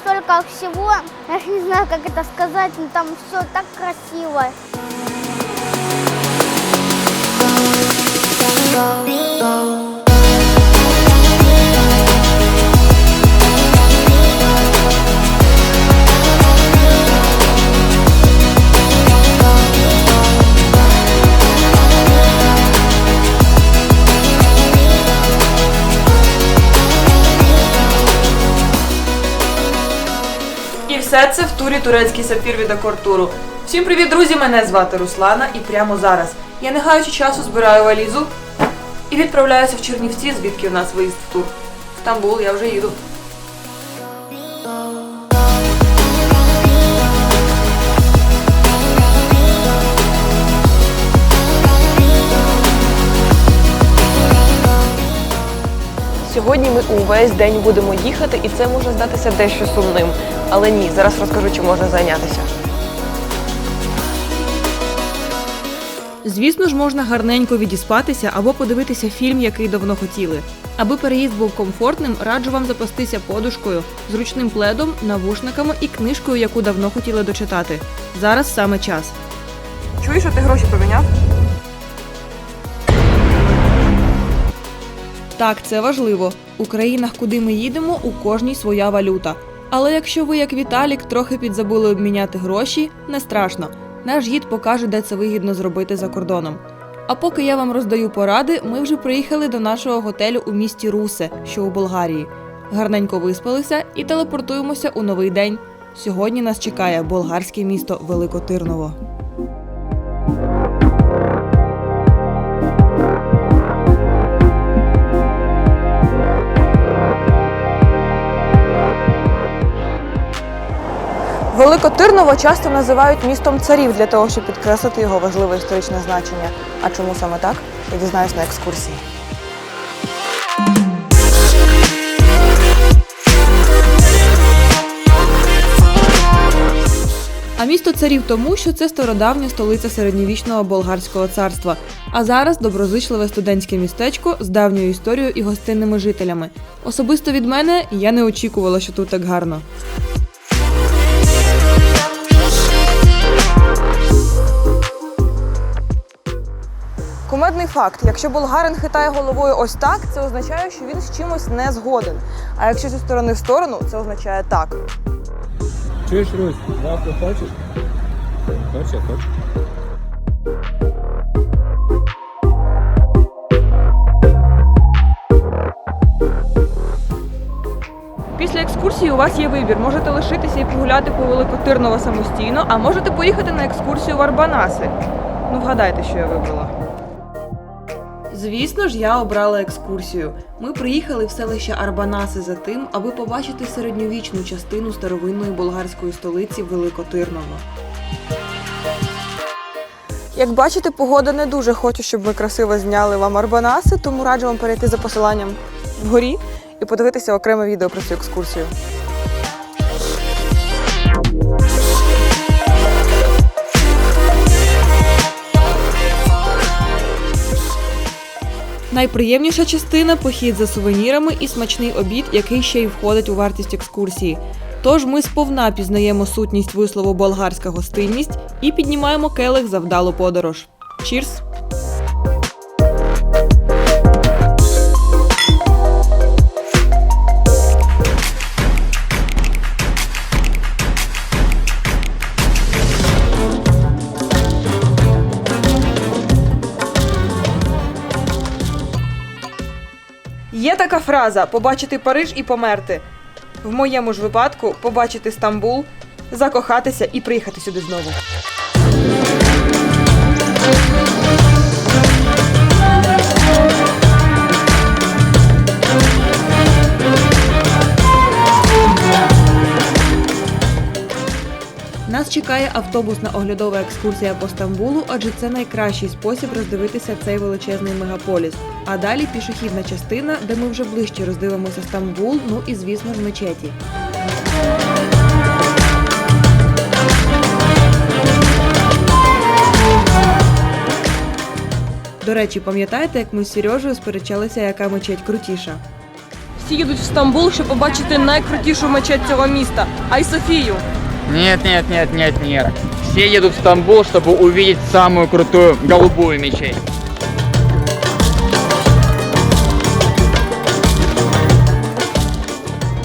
столько всего, я не знаю, как это сказать, но там все так красиво. І все це в турі турецький сапфір від Акортуру. Всім привіт, друзі! Мене звати Руслана, і прямо зараз я не гаючи часу збираю валізу і відправляюся в Чернівці, звідки у нас виїзд в тур. В Стамбул я вже їду. Сьогодні ми увесь день будемо їхати, і це може здатися дещо сумним. Але ні, зараз розкажу, чим можна зайнятися. Звісно ж, можна гарненько відіспатися або подивитися фільм, який давно хотіли. Аби переїзд був комфортним, раджу вам запастися подушкою, зручним пледом, навушниками і книжкою, яку давно хотіли дочитати. Зараз саме час. Чуєш, що ти гроші поміняв? Так, це важливо. У країнах, куди ми їдемо, у кожній своя валюта. Але якщо ви, як Віталік, трохи підзабули обміняти гроші, не страшно. Наш гід покаже, де це вигідно зробити за кордоном. А поки я вам роздаю поради, ми вже приїхали до нашого готелю у місті Русе, що у Болгарії. Гарненько виспалися і телепортуємося у новий день. Сьогодні нас чекає болгарське місто Великотирново. Великотирново часто називають містом царів для того, щоб підкреслити його важливе історичне значення. А чому саме так? Я дізнаюсь на екскурсії. А місто царів тому, що це стародавня столиця середньовічного болгарського царства. А зараз доброзичливе студентське містечко з давньою історією і гостинними жителями. Особисто від мене я не очікувала, що тут так гарно. Кумедний факт: якщо болгарин хитає головою ось так, це означає, що він з чимось не згоден. А якщо зі сторони в сторону, це означає так. Чуєш, Русь, завтра хочеш? Хочеш, я хочу. Після екскурсії у вас є вибір. Можете лишитися і погуляти по Великотирново самостійно, а можете поїхати на екскурсію в Арбанаси. Ну, вгадайте, що я вибрала. Звісно ж, я обрала екскурсію. Ми приїхали в селище Арбанаси за тим, аби побачити середньовічну частину старовинної болгарської столиці Великотирново. Як бачите, погода не дуже хоче, щоб ми красиво зняли вам Арбанаси, тому раджу вам перейти за посиланням вгорі і подивитися окреме відео про цю екскурсію. Найприємніша частина похід за сувенірами і смачний обід, який ще й входить у вартість екскурсії. Тож ми сповна пізнаємо сутність вислову болгарська гостинність і піднімаємо келих за вдалу подорож. Чірс! Є така фраза побачити Париж і померти. В моєму ж випадку побачити Стамбул, закохатися і приїхати сюди знову. Нас чекає автобусна оглядова екскурсія по Стамбулу, адже це найкращий спосіб роздивитися цей величезний мегаполіс. А далі пішохідна частина, де ми вже ближче роздивимося Стамбул, ну і звісно ж мечеті. До речі, пам'ятаєте, як ми з Сережею сперечалися, яка мечеть крутіша? всі їдуть в Стамбул, щоб побачити найкрутішу мечеть цього міста Ай Софію. Нет, нет, нет, нет, нет. Все едут в Стамбул, чтобы увидеть самую крутую голубую мечеть.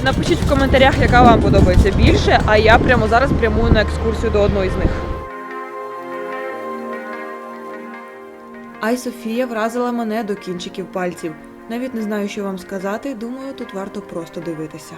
Напишіть в коментарях, яка вам подобається більше, а я прямо зараз прямую на екскурсію до одної з них. Ай Софія вразила мене до кінчиків пальців. Навіть не знаю, що вам сказати. Думаю, тут варто просто дивитися.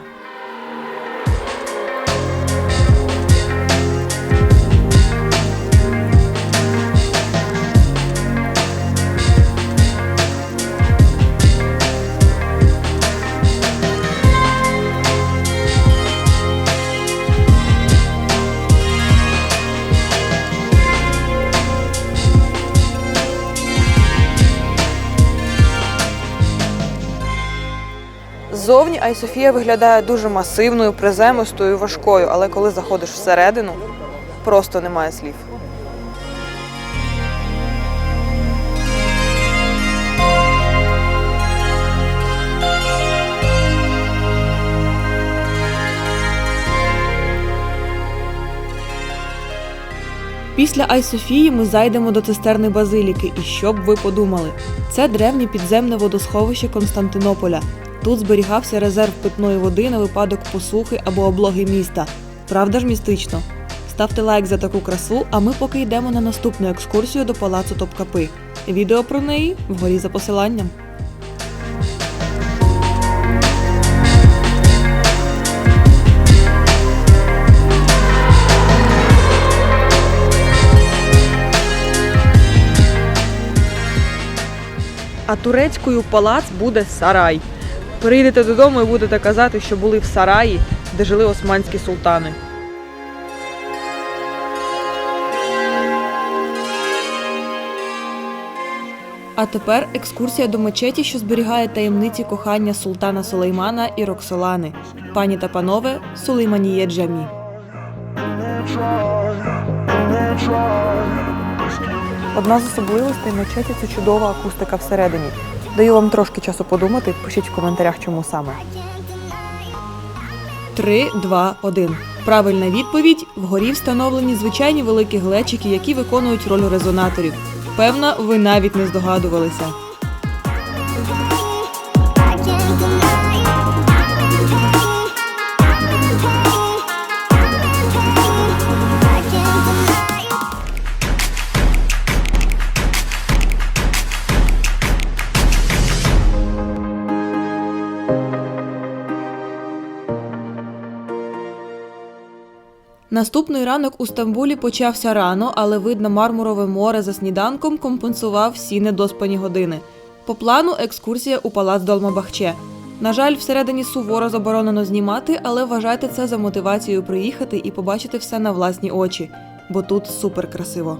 Ззовні Ай Софія виглядає дуже масивною, приземистою, важкою, але коли заходиш всередину, просто немає слів. Після Ай Софії ми зайдемо до цистерни Базиліки, і що б ви подумали? Це древнє підземне водосховище Константинополя. Тут зберігався резерв питної води на випадок посухи або облоги міста. Правда ж містично? Ставте лайк за таку красу, а ми поки йдемо на наступну екскурсію до палацу Топкапи. Відео про неї вгорі за посиланням. А турецькою палац буде сарай. Прийдете додому і будете казати, що були в сараї, де жили османські султани. А тепер екскурсія до мечеті, що зберігає таємниці кохання султана Сулеймана і Роксолани. Пані та панове, Сулейманіє Джамі. Одна з особливостей мечеті це чудова акустика всередині. Даю вам трошки часу подумати, пишіть в коментарях, чому саме. Три, два, один. Правильна відповідь: вгорі встановлені звичайні великі глечики, які виконують роль резонаторів. Певно, ви навіть не здогадувалися. Наступний ранок у Стамбулі почався рано, але видно, мармурове море за сніданком компенсував всі недоспані години. По плану екскурсія у палац Долмабахче. На жаль, всередині суворо заборонено знімати, але вважайте це за мотивацією приїхати і побачити все на власні очі, бо тут супер красиво.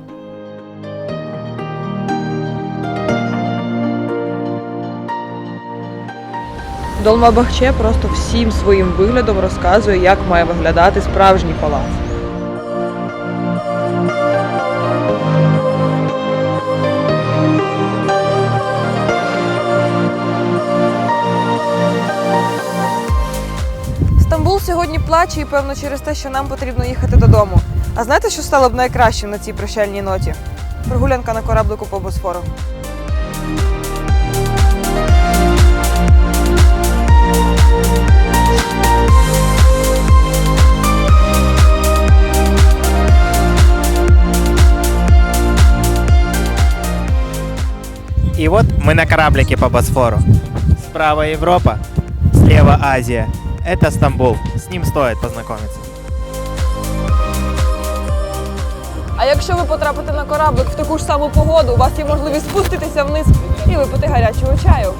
Долмабахче просто всім своїм виглядом розказує, як має виглядати справжній палац. Стамбул сьогодні плаче і певно через те, що нам потрібно їхати додому. А знаєте, що стало б найкращим на цій прощальній ноті? Прогулянка на кораблику по Босфору. И вот мы на кораблике по Босфору. Справа Европа, слева Азия. Это Стамбул. С ним стоит познакомиться. А якщо ви потрапите на кораблик в таку ж саму погоду, у вас є можливість спуститися вниз і випити гарячого чаю.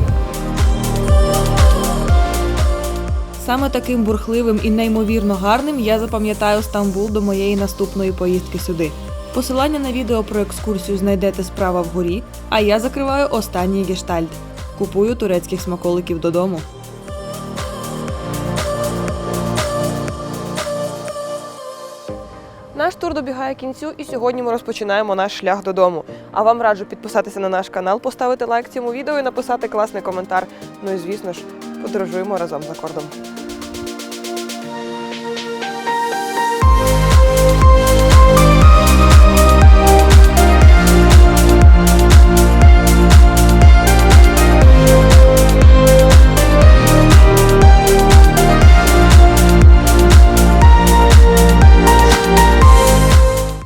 Саме таким бурхливим і неймовірно гарним я запам'ятаю Стамбул до моєї наступної поїздки сюди. Посилання на відео про екскурсію знайдете справа вгорі, а я закриваю останній гештальт. Купую турецьких смаколиків додому. Наш тур добігає кінцю, і сьогодні ми розпочинаємо наш шлях додому. А вам раджу підписатися на наш канал, поставити лайк цьому відео і написати класний коментар. Ну і звісно ж, подорожуємо разом за кордон.